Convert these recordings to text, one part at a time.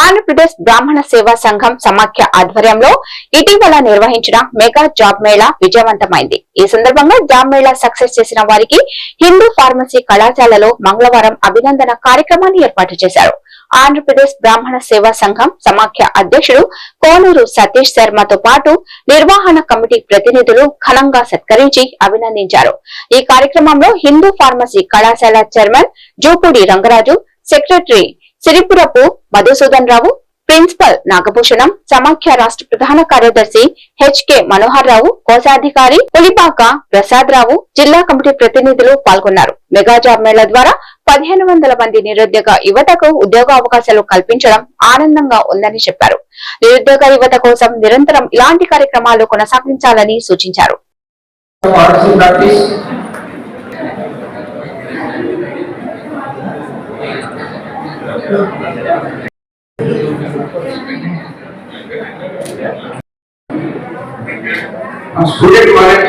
ఆంధ్రప్రదేశ్ బ్రాహ్మణ సేవా సంఘం సమాఖ్య ఆధ్వర్యంలో ఇటీవల నిర్వహించిన మెగా జాబ్ మేళా విజయవంతమైంది. ఈ సందర్భంగా జాబ్ మేళా సక్సెస్ చేసిన వారికి హిందూ ఫార్మసీ కళాశాలలో మంగళవారం అభినందన కార్యక్రమాన్ని ఏర్పాటు చేశారు. ఆంధ్రప్రదేశ్ బ్రాహ్మణ సేవా సంఘం సమాఖ్య అధ్యక్షుడు కోనూరు సతీష్ శర్మతో పాటు నిర్వహణ కమిటీ ప్రతినిధులు ఘనంగా సత్కరించి అభినందించారు. ఈ కార్యక్రమంలో హిందూ ఫార్మసీ కళాశాల chairman Jupudi Rangaraju secretary Siripurapu Madhusudan Rao principal Nagabhushanam సమాఖ్య రాష్ట్ర ప్రధాన కార్యదర్శి హెచ్కే మనోహర్ రావు కోశాధికారి పులిపాక ప్రసాద్ రావు జిల్లా కమిటీ ప్రతినిధులు పాల్గొన్నారు. మెగా జాబ్ ద్వారా పదిహేను వందల మంది నిరుద్యోగ యువతకు ఉద్యోగ అవకాశాలు కల్పించడం ఆనందంగా ఉందని చెప్పారు. నిరుద్యోగ యువత కోసం నిరంతరం ఇలాంటి కార్యక్రమాలు కొనసాగించాలని సూచించారు. Student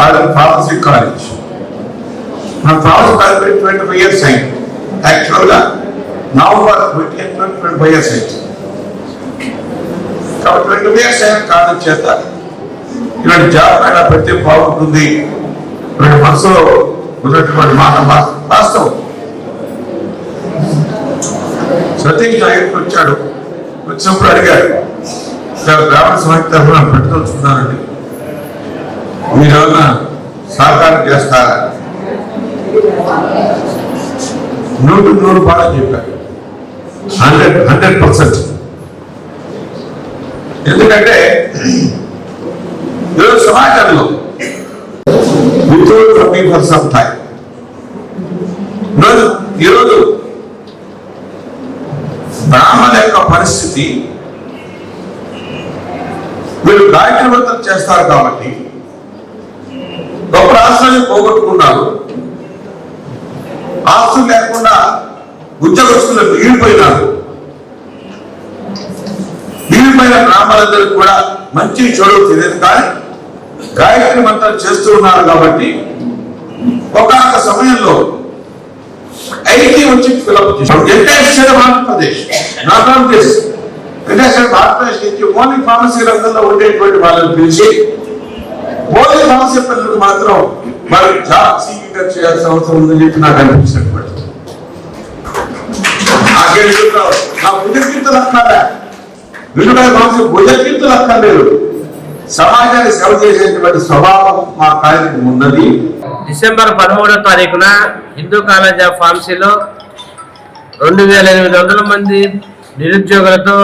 or in pharmacy college. మన pharmacy college twenty five years అయింది. యాక్చువల్గా November twenty twenty twenty five years అయింది. కాబట్టి ట్వంటీ ఇయర్స్ అయిన కారణం చేత ఇలాంటి జాబ్ అయినా పెడితే బాగుంటుంది. రెండు మనసులో ఉన్నటువంటి మాట వాస్తవం. సతీష్ నాయక్ వచ్చాడు. వచ్చినప్పుడు అడిగాడు ఇలా బ్రాహ్మణ సమాజం తరఫున పెట్టుకొచ్చుకున్నానండి మీరు ఏమన్నా సహకారం చేస్తారా నూటి నూరు పాఠం చెప్పారు హండ్రెడ్ హండ్రెడ్ పర్సెంట్. ఎందుకంటే ఈరోజు సమాజంలో without coming for some time ఈరోజు ఈరోజు బ్రాహ్మణ యొక్క పరిస్థితి వీళ్ళు గాయత్రి వ్రతం చేస్తారు కాబట్టి గొప్ప రాష్ట్రాన్ని పోగొట్టుకున్నారు. ఆస్తులు లేకుండా ఉద్యోగస్తులు మిగిలిపోయినారు. మిగిలిపోయిన గ్రామాలందరికీ కూడా మంచి చెడు తెలియదు కానీ గాయత్రి మంత్రం చేస్తూ ఉన్నారు కాబట్టి ఒకనొక సమయంలో ఐటీ వచ్చి ఫిలప్ చేశారు. Entire Andhra Pradesh not on this Bharatdesh నుంచి ఓన్లీ ఫార్మసీ రంగంలో ఉండేటువంటి వాళ్ళని పిలిచి భోజన సమస్య పిల్లలకు మాత్రం మరి జాబ్ సీకింగ్ చేయాల్సిన అవసరం ఉందని చెప్పి నాకు అనిపించినటువంటి నాకేం చెప్తావు నా భుజకీర్తులు అక్కర్లే. వినుడే ఫార్మసీ భుజకీర్తులు అక్కర్లేదు. సమాజాన్ని సేవ చేసేటువంటి స్వభావం మా కార్యక్రమం ఉన్నది డిసెంబర్ పదమూడో తారీఖున హిందూ కాలేజ్ ఆఫ్ ఫార్మసీలో రెండు వేల ఎనిమిది వందల మంది నిరుద్యోగులతో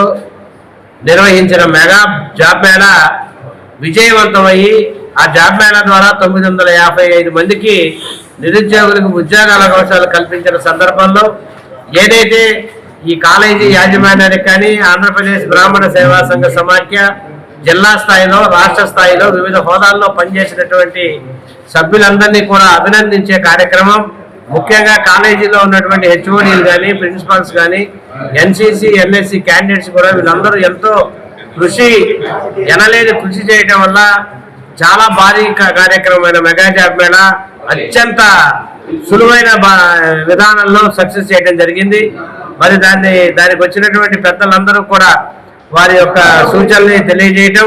నిర్వహించిన మెగా జాబ్ మేళా విజయవంతమయ్యి ఆ జాబ్ మేళా ద్వారా తొమ్మిది వందల యాభై ఐదు మందికి నిరుద్యోగులకు ఉద్యోగాల అవకాశాలు కల్పించిన సందర్భంలో ఏదైతే ఈ కాలేజీ యాజమాన్యానికి కానీ ఆంధ్రప్రదేశ్ బ్రాహ్మణ సేవా సంఘ సమాఖ్య జిల్లా స్థాయిలో రాష్ట్ర స్థాయిలో వివిధ హోదాల్లో పనిచేసినటువంటి సభ్యులందరినీ కూడా అభినందించే కార్యక్రమం. ముఖ్యంగా కాలేజీలో ఉన్నటువంటి హెచ్ఓడీలు కానీ ప్రిన్సిపాల్స్ కానీ ఎన్సీసీ ఎన్ఎస్సి క్యాండిడేట్స్ కూడా వీళ్ళందరూ ఎంతో కృషి ఎనలేని కృషి చేయడం వల్ల చాలా భారీ కార్యక్రమమైన మెగా జాబ్ మేళా అత్యంత సులువైన బా- విధానంలో సక్సెస్ చేయడం జరిగింది. మరి దాన్ని దానికి వచ్చినటువంటి పెద్దలందరూ కూడా వారి యొక్క సూచనల్ని తెలియజేయటం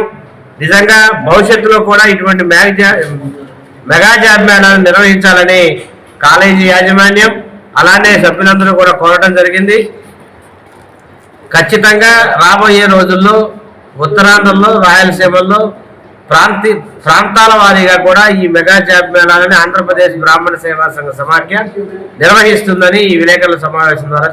నిజంగా భవిష్యత్తులో కూడా ఇటువంటి మ్యాగజా మెగా జాబ్ మేళాను నిర్వహించాలని కాలేజీ యాజమాన్యం అలానే సభ్యులందరూ కూడా కోరటం జరిగింది. ఖచ్చితంగా రాబోయే రోజుల్లో ఉత్తరాంధ్రలో రాయలసీమలో ప్రాంతి ప్రాంతాల వారీగా కూడా ఈ మెగా జాబ్ మేళాలని ఆంధ్రప్రదేశ్ బ్రాహ్మణ సేవా సంఘ సమాఖ్య నిర్వహిస్తుందని ఈ విలేకరుల సమావేశం ద్వారా